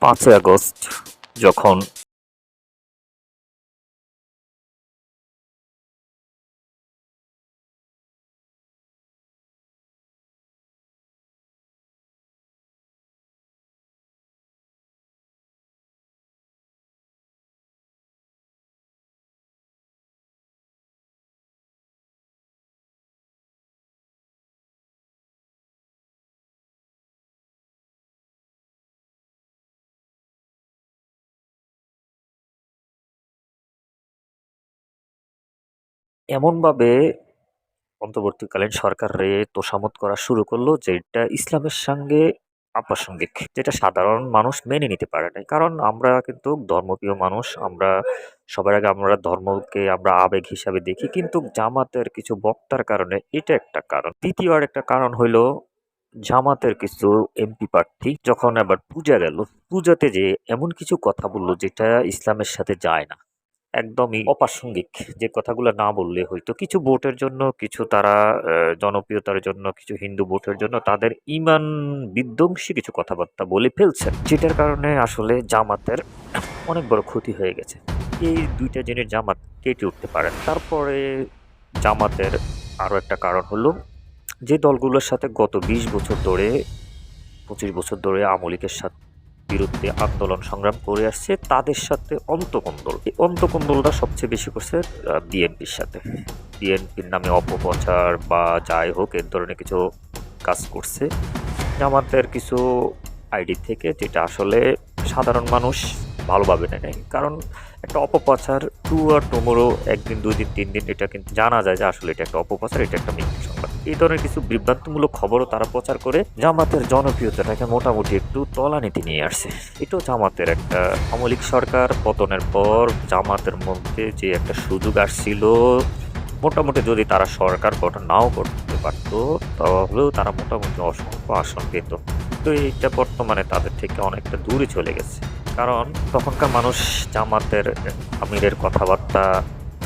পাঁচই আগস্ট যখন এমনভাবে অন্তর্বর্তীকালীন সরকারে তোষামত করা শুরু করল যেটা ইসলামের সঙ্গে আপ্রাসঙ্গিক যেটা সাধারণ মানুষ মেনে নিতে পারে না কারণ আমরা কিন্তু ধর্মপ্রিয় মানুষ, আমরা সবার আগে আমরা ধর্মকে আমরা আবেগ হিসাবে দেখি, কিন্তু জামাতের কিছু বক্তার কারণে এটা একটা কারণ। দ্বিতীয় আর একটা কারণ হইল জামাতের কিছু এমপি প্রার্থী যখন আবার পূজা গেল, পূজাতে যে এমন কিছু কথা বলল যেটা ইসলামের সাথে যায় না। একদমই অপ্রাসঙ্গিক যে কথাগুলো না বললে হয়তো। কিছু ভোটের জন্য, কিছু তারা জনপ্রিয়তার জন্য, কিছু হিন্দু ভোটের জন্য তাদের ইমান বিধ্বংসী কিছু কথাবার্তা বলে ফেলছেন, যেটার কারণে আসলে জামাতের অনেক বড় ক্ষতি হয়ে গেছে। এই দুইটা জিনিস জামাত কেটে উঠতে পারেন তারপরে জামাতের আরও একটা কারণ হলো, যে দলগুলোর সাথে গত বিশ বছর ধরে, পঁচিশ বছর ধরে আমলিকের সাথে বিরুদ্ধে আন্দোলন সংগ্রাম করে আসছে তাদের সাথে অন্তকন্দল। এই অন্তকন্দলটা সবচেয়ে বেশি করছে বিএনপির সাথে। বিএনপির নামে অপপ্রচার বা যাই হোক এর ধরনের কিছু কাজ করছে। আমাদের কিছু আইডি থেকে যেটা আসলে সাধারণ মানুষ ভালোভাবে নেয়। নাই। কারণ একটা অপপ্রচার টু আর টুমোরো একদিন, দুই দিন, তিন দিন, এটা কিন্তু জানা যায় যে আসলে এটা একটা অপপ্রচার, এটা একটা মিথ্যা সংবাদ। এই ধরনের কিছু বিভ্রান্তিমূলক খবরও তারা প্রচার করে জামাতের জনপ্রিয়তাটাকে মোটামুটি একটু তলানিতে নিয়ে আসছে। এটাও জামাতের একটা আমলিক সরকার পতনের পর জামাতের মধ্যে যে একটা সুযোগ আসছিল, মোটামুটি যদি তারা সরকার গঠন নাও করতে পারতো, তাহলেও তারা মোটামুটি অসংখ্য আসন পেত। তো এইটা বর্তমানে তাদের থেকে অনেকটা দূরে চলে গেছে। কারণ তখনকার মানুষ জামাতের আমিরের কথাবার্তা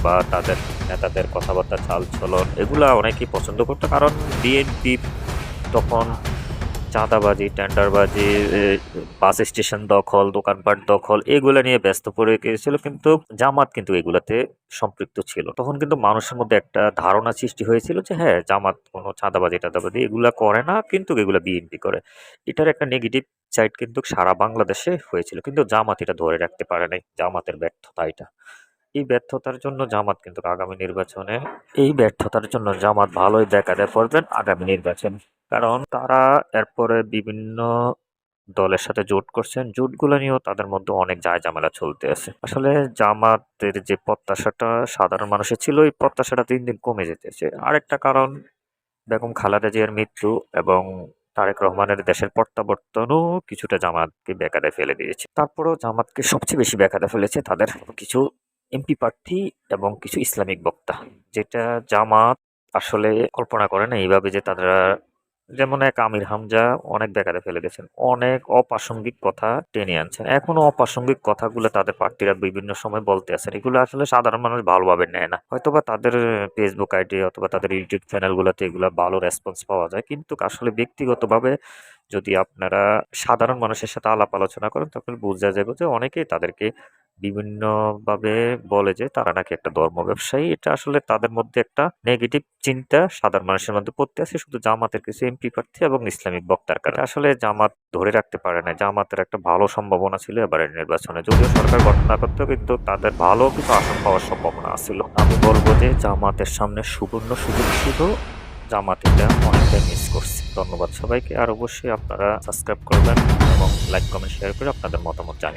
বা তাদের নেতাদের কথাবার্তা চাল চলন এগুলা অনেকেই পছন্দ করতো। কারণ বিএনপি তখন চাঁদাবাজি, টেন্ডারবাজি বাস স্টেশন দখল, দোকানপাট দখল, এগুলা নিয়ে ব্যস্ত পড়ে গিয়েছিল কিন্তু জামাত কিন্তু এগুলাতে সম্পৃক্ত ছিল। তখন কিন্তু মানুষের মধ্যে একটা ধারণা সৃষ্টি হয়েছিল যে হ্যাঁ জামাত কোনো চাঁদাবাজি, টাঁদাবাজি এগুলা করে না, কিন্তু এগুলা বিএনপি করে। এটার একটা নেগেটিভ সাইড কিন্তু সারা বাংলাদেশে হয়েছিল, কিন্তু জামাত এটা ধরে রাখতে পারে নাই, জামাতের ব্যর্থতা এটা। এই ব্যর্থতার জন্য জামাত কিন্তু আগামী নির্বাচনে, এই ব্যর্থতার জন্য জামাত ভালোই দেয় পড়বেন আগামী নির্বাচন। কারণ তারা এরপরে বিভিন্ন দলের সাথে জোট করছেন, জোটগুলো নিয়েও তাদের মধ্যে অনেক যায় ঝামেলা চলতে আছে। আসলে জামাতের যে প্রত্যাশাটা সাধারণ মানুষের ছিল, এই প্রত্যাশাটা দিন দিন কমে যেতেছে। আরেকটা কারণ, বেগম খালেদা জিয়ার মৃত্যু এবং তারেক রহমানের দেশের প্রত্যাবর্তনও কিছুটা জামাতকে বেকারে ফেলে দিয়েছে। তারপরেও জামাতকে সবচেয়ে বেশি বেকারে ফেলেছে তাদের কিছু এমপি প্রার্থী এবং কিছু ইসলামিক বক্তা, যেটা জামাত আসলে কল্পনা করে না এইভাবে যে তারা যেমন এক আমির হামজা অনেক বেকারে ফেলে গেছেন অনেক অপ্রাসঙ্গিক কথা টেনে আনছেন। এখনও অপ্রাসঙ্গিক কথাগুলো তাদের প্রার্থীরা বিভিন্ন সময় বলতে আছেন। এগুলো আসলে সাধারণ মানুষ ভালোভাবে নেয় না। হয়তোবা তাদের ফেসবুক আইডি অথবা তাদের ইউটিউব চ্যানেলগুলোতে এগুলো ভালো রেসপন্স পাওয়া যায়, কিন্তু আসলে ব্যক্তিগতভাবে যদি আপনারা সাধারণ মানুষের সাথে আলাপ আলোচনা করেন, তখন বোঝা যাবে যে অনেকেই তাদেরকে বিভিন্নভাবে বলে যে তারা নাকি একটা ধর্ম ব্যবসায়ী। এটা আসলে তাদের মধ্যে একটা নেগেটিভ চিন্তা সাধারণ মানুষের মধ্যে পড়তে আছে শুধু জামাতের কিছু এমপি প্রার্থী এবং ইসলামিক বক্তার কারণে। আসলে জামাত ধরে রাখতে পারে না। জামাতের একটা ভালো সম্ভাবনা ছিল এবারের নির্বাচনে। যদিও সরকার গঠন করতে, কিন্তু তাদের ভালো কিছু আসন পাওয়ার সম্ভাবনা ছিল। আমি বলব যে জামাতের সামনে সুবর্ণ সুযোগ ছিল জামাত এটা অনেকটাই মিস করছে। ধন্যবাদ সবাইকে। আর অবশ্যই আপনারা সাবস্ক্রাইব করবেন এবং লাইক কমেন্ট শেয়ার করে আপনাদের মতামত জানিয়ে